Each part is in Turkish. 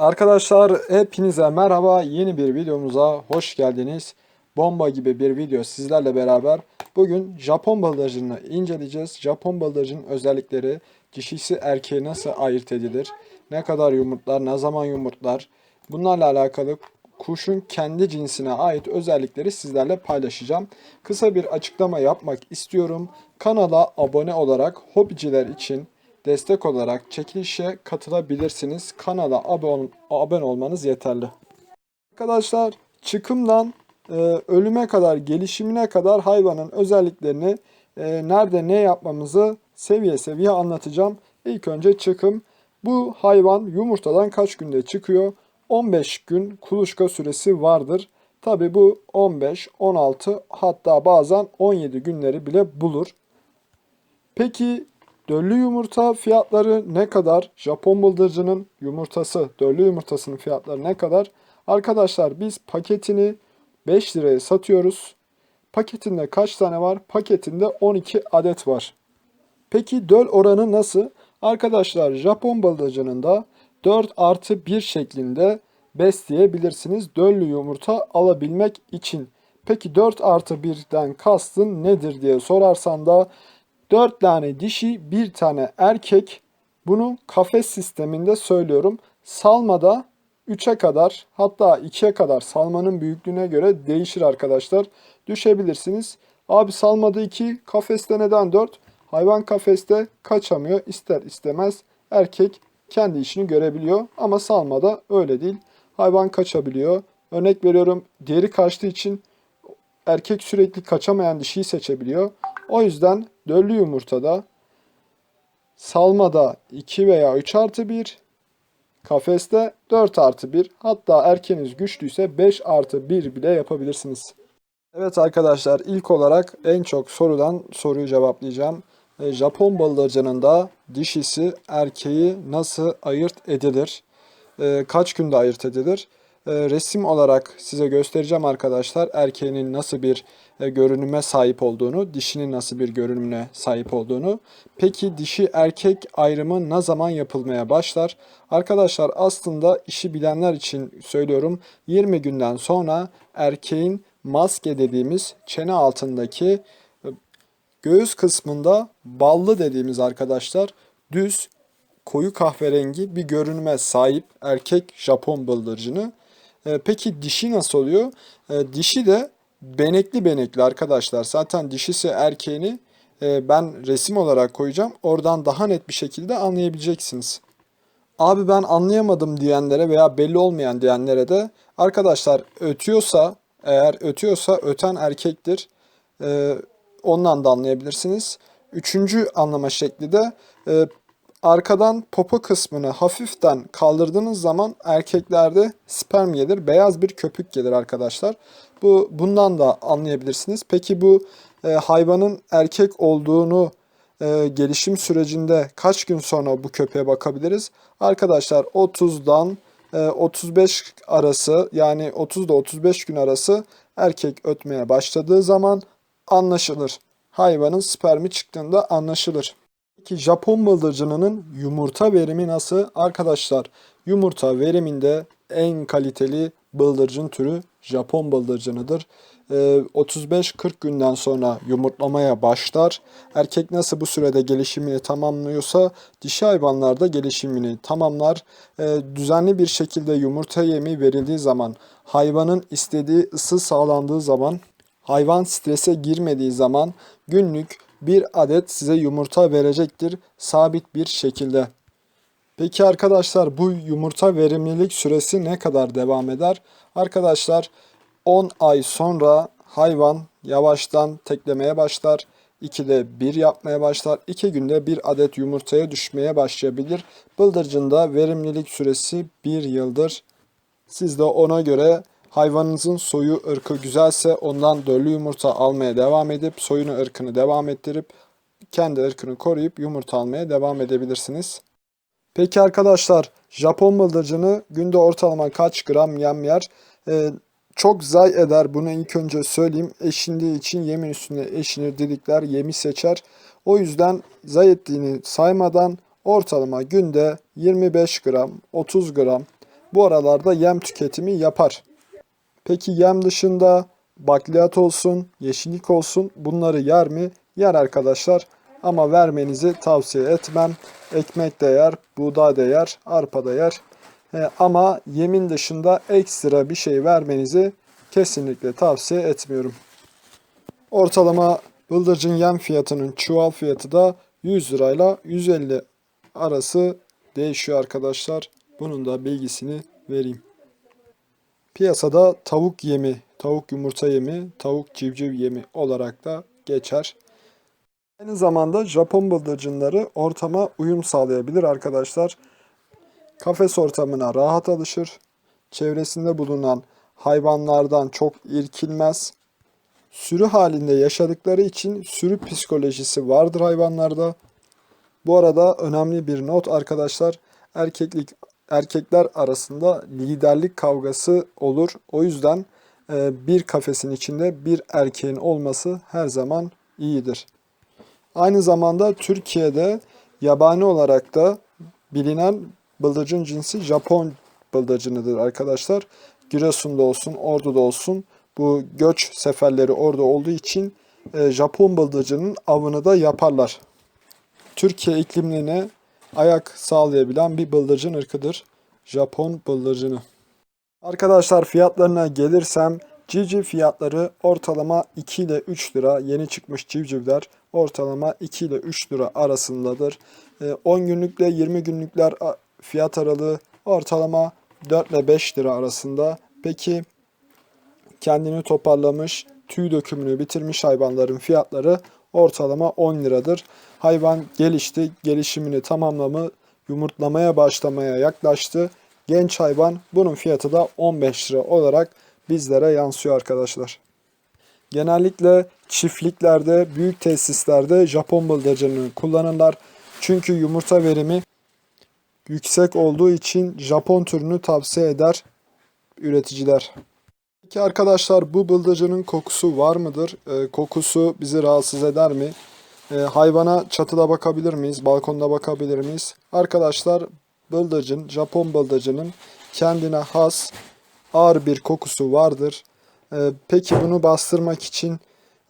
Arkadaşlar hepinize merhaba. Yeni bir videomuza hoş geldiniz. Bomba gibi bir video sizlerle beraber. Bugün Japon bıldırcını inceleyeceğiz. Japon bıldırcının özellikleri, dişisi erkeği nasıl ayırt edilir, ne kadar yumurtlar, ne zaman yumurtlar. Bunlarla alakalı kuşun kendi cinsine ait özellikleri sizlerle paylaşacağım. Kısa bir açıklama yapmak istiyorum. Kanala abone olarak hobiciler için destek olarak çekilişe katılabilirsiniz. Kanala abone, abone olmanız yeterli. Arkadaşlar çıkımdan e, ölüme kadar, gelişimine kadar hayvanın özelliklerini e, nerede ne yapmamızı seviye seviye anlatacağım. İlk önce çıkım. Bu hayvan yumurtadan kaç günde çıkıyor? 15 gün kuluçka süresi vardır. Tabi bu 15, 16 hatta bazen 17 günleri bile bulur. Peki döllü yumurta fiyatları ne kadar? Japon bıldırcının yumurtası, döllü yumurtasının fiyatları ne kadar? Arkadaşlar biz paketini 5 liraya satıyoruz. Paketinde kaç tane var? Paketinde 12 adet var. Peki döl oranı nasıl? Arkadaşlar Japon bıldırcının da 4 artı 1 şeklinde besleyebilirsiniz döllü yumurta alabilmek için. Peki 4 artı 1'den kastın nedir diye sorarsan da 4 tane dişi, bir tane erkek. Bunu kafes sisteminde söylüyorum. Salmada 3'e kadar hatta 2'ye kadar salmanın büyüklüğüne göre değişir arkadaşlar. Düşebilirsiniz. Abi salmada 2, kafeste neden 4? Hayvan kafeste kaçamıyor ister istemez. Erkek kendi işini görebiliyor ama salmada öyle değil. Hayvan kaçabiliyor. Örnek veriyorum diğeri kaçtığı için erkek sürekli kaçamayan dişiyi seçebiliyor. O yüzden döllü yumurtada salmada 2 veya 3 artı 1, kafeste 4 artı 1 hatta erkeniz güçlüyse 5 artı 1 bile yapabilirsiniz. Evet arkadaşlar ilk olarak en çok sorulan soruyu cevaplayacağım. E, Japon bıldırcının da dişisi erkeği nasıl ayırt edilir? E, Kaç günde ayırt edilir? E, Resim olarak size göstereceğim arkadaşlar erkeğinin nasıl bir e, görünüme sahip olduğunu, dişinin nasıl bir görünümüne sahip olduğunu. Peki dişi erkek ayrımı ne zaman yapılmaya başlar? Arkadaşlar aslında işi bilenler için söylüyorum 20 günden sonra erkeğin maske dediğimiz çene altındaki e, göğüs kısmında ballı dediğimiz arkadaşlar düz koyu kahverengi bir görünüme sahip erkek Japon bıldırcını. E, peki dişi nasıl oluyor? E, dişi de benekli benekli arkadaşlar. Zaten dişisi erkeğini e, ben resim olarak koyacağım. Oradan daha net bir şekilde anlayabileceksiniz. Abi ben anlayamadım diyenlere veya belli olmayan diyenlere de arkadaşlar ötüyorsa eğer ötüyorsa öten erkektir. E, ondan da anlayabilirsiniz. Üçüncü anlama şekli de e, arkadan popo kısmını hafiften kaldırdığınız zaman erkeklerde sperm gelir. Beyaz bir köpük gelir arkadaşlar. Bu bundan da anlayabilirsiniz. Peki bu e, hayvanın erkek olduğunu e, gelişim sürecinde kaç gün sonra bu köpeğe bakabiliriz? Arkadaşlar 30'dan e, 35 arası yani 30 ile 35 gün arası erkek ötmeye başladığı zaman anlaşılır. Hayvanın spermi çıktığında anlaşılır. Peki Japon bıldırcınının yumurta verimi nasıl? Arkadaşlar yumurta veriminde en kaliteli bıldırcın türü Japon bıldırcınıdır. Ee, 35-40 günden sonra yumurtlamaya başlar. Erkek nasıl bu sürede gelişimini tamamlıyorsa dişi hayvanlar da gelişimini tamamlar. Ee, düzenli bir şekilde yumurta yemi verildiği zaman, hayvanın istediği ısı sağlandığı zaman, hayvan strese girmediği zaman günlük bir adet size yumurta verecektir sabit bir şekilde. Peki arkadaşlar bu yumurta verimlilik süresi ne kadar devam eder? Arkadaşlar 10 ay sonra hayvan yavaştan teklemeye başlar. 2'de 1 yapmaya başlar. 2 günde bir adet yumurtaya düşmeye başlayabilir. Bıldırcında verimlilik süresi 1 yıldır. Siz de ona göre hayvanınızın soyu ırkı güzelse ondan döllü yumurta almaya devam edip soyunu ırkını devam ettirip kendi ırkını koruyup yumurta almaya devam edebilirsiniz. Peki arkadaşlar Japon bıldırcını günde ortalama kaç gram yem yer? Ee, çok zay eder bunu ilk önce söyleyeyim. Eşindiği için yemin üstüne eşinir dedikler yemi seçer. O yüzden zay ettiğini saymadan ortalama günde 25 gram, 30 gram bu aralarda yem tüketimi yapar. Peki yem dışında bakliyat olsun, yeşillik olsun bunları yer mi? Yer arkadaşlar ama vermenizi tavsiye etmem. Ekmek de yer, buğday da yer, arpa da yer. E, ama yemin dışında ekstra bir şey vermenizi kesinlikle tavsiye etmiyorum. Ortalama bıldırcın yem fiyatının çuval fiyatı da 100 lirayla 150 arası değişiyor arkadaşlar. Bunun da bilgisini vereyim. Piyasada tavuk yemi, tavuk yumurta yemi, tavuk civciv yemi olarak da geçer. Aynı zamanda Japon bıldırcınları ortama uyum sağlayabilir arkadaşlar. Kafes ortamına rahat alışır. Çevresinde bulunan hayvanlardan çok irkilmez. Sürü halinde yaşadıkları için sürü psikolojisi vardır hayvanlarda. Bu arada önemli bir not arkadaşlar. Erkeklik erkekler arasında liderlik kavgası olur. O yüzden e, bir kafesin içinde bir erkeğin olması her zaman iyidir. Aynı zamanda Türkiye'de yabani olarak da bilinen bıldırcın cinsi Japon bıldırcınıdır arkadaşlar. Giresun'da olsun, Ordu'da olsun bu göç seferleri orada olduğu için e, Japon bıldırcının avını da yaparlar. Türkiye iklimine ayak sağlayabilen bir bıldırcın ırkıdır. Japon bıldırcını. Arkadaşlar fiyatlarına gelirsem civciv fiyatları ortalama 2 ile 3 lira. Yeni çıkmış civcivler ortalama 2 ile 3 lira arasındadır. E, 10 günlükle 20 günlükler fiyat aralığı ortalama 4 ile 5 lira arasında. Peki kendini toparlamış, tüy dökümünü bitirmiş hayvanların fiyatları ortalama 10 liradır. Hayvan gelişti, gelişimini tamamlamı, yumurtlamaya başlamaya yaklaştı. Genç hayvan bunun fiyatı da 15 lira olarak bizlere yansıyor arkadaşlar. Genellikle çiftliklerde, büyük tesislerde Japon bıldırcını kullanırlar. Çünkü yumurta verimi yüksek olduğu için Japon türünü tavsiye eder üreticiler. Peki arkadaşlar bu bıldırcının kokusu var mıdır? Ee, kokusu bizi rahatsız eder mi? Ee, hayvana çatıda bakabilir miyiz? Balkonda bakabilir miyiz? Arkadaşlar bıldırcın, Japon bıldırcının kendine has ağır bir kokusu vardır. Ee, peki bunu bastırmak için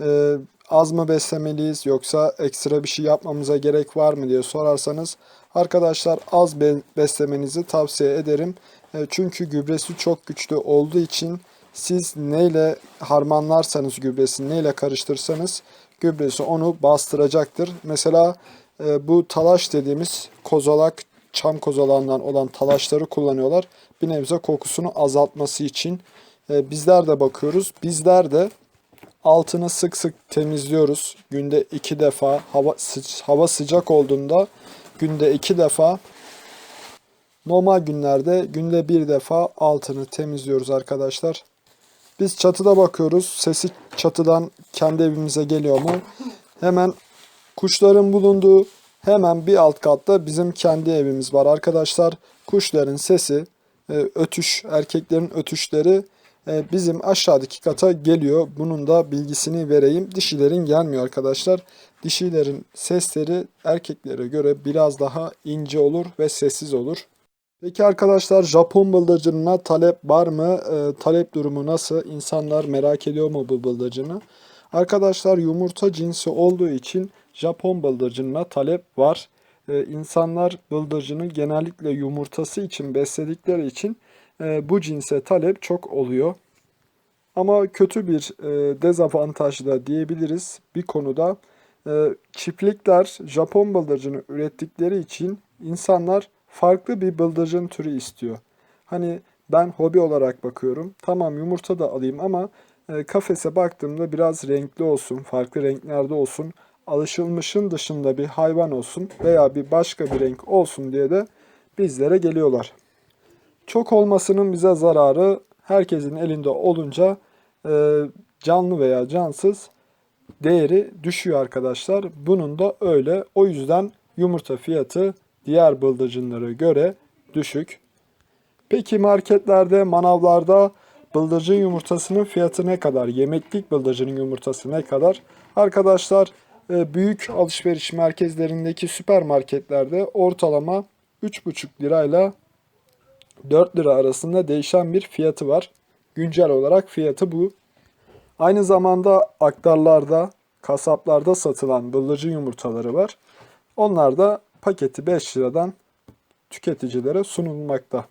e, az mı beslemeliyiz yoksa ekstra bir şey yapmamıza gerek var mı diye sorarsanız arkadaşlar az be- beslemenizi tavsiye ederim. E, çünkü gübresi çok güçlü olduğu için siz neyle harmanlarsanız gübresini neyle karıştırsanız gübresi onu bastıracaktır. Mesela e, bu talaş dediğimiz kozalak çam kozalağından olan talaşları kullanıyorlar. Bir nebze kokusunu azaltması için. E, bizler de bakıyoruz. Bizler de altını sık sık temizliyoruz. Günde iki defa hava, hava sıcak olduğunda günde iki defa normal günlerde günde bir defa altını temizliyoruz arkadaşlar. Biz çatıda bakıyoruz. Sesi çatıdan kendi evimize geliyor mu? Hemen kuşların bulunduğu hemen bir alt katta bizim kendi evimiz var arkadaşlar. Kuşların sesi, e, ötüş, erkeklerin ötüşleri e, bizim aşağıdaki kata geliyor. Bunun da bilgisini vereyim. Dişilerin gelmiyor arkadaşlar. Dişilerin sesleri erkeklere göre biraz daha ince olur ve sessiz olur. Peki arkadaşlar Japon bıldırcınına talep var mı? Ee, talep durumu nasıl? İnsanlar merak ediyor mu bu bıldırcını? Arkadaşlar yumurta cinsi olduğu için Japon bıldırcınına talep var. Ee, insanlar bıldırcını genellikle yumurtası için besledikleri için e, bu cinse talep çok oluyor. Ama kötü bir e, dezavantaj da diyebiliriz bir konuda. E, çiftlikler Japon bıldırcını ürettikleri için insanlar farklı bir bıldırcın türü istiyor. Hani ben hobi olarak bakıyorum. Tamam yumurta da alayım ama e, kafese baktığımda biraz renkli olsun, farklı renklerde olsun, alışılmışın dışında bir hayvan olsun veya bir başka bir renk olsun diye de bizlere geliyorlar. Çok olmasının bize zararı herkesin elinde olunca e, canlı veya cansız değeri düşüyor arkadaşlar. Bunun da öyle. O yüzden yumurta fiyatı diğer bıldırcınlara göre düşük. Peki marketlerde, manavlarda bıldırcın yumurtasının fiyatı ne kadar? Yemeklik bıldırcının yumurtası ne kadar? Arkadaşlar e, büyük alışveriş merkezlerindeki süpermarketlerde ortalama 3,5 lirayla 4 lira arasında değişen bir fiyatı var. Güncel olarak fiyatı bu. Aynı zamanda aktarlarda, kasaplarda satılan bıldırcın yumurtaları var. Onlar da paketi 5 liradan tüketicilere sunulmakta.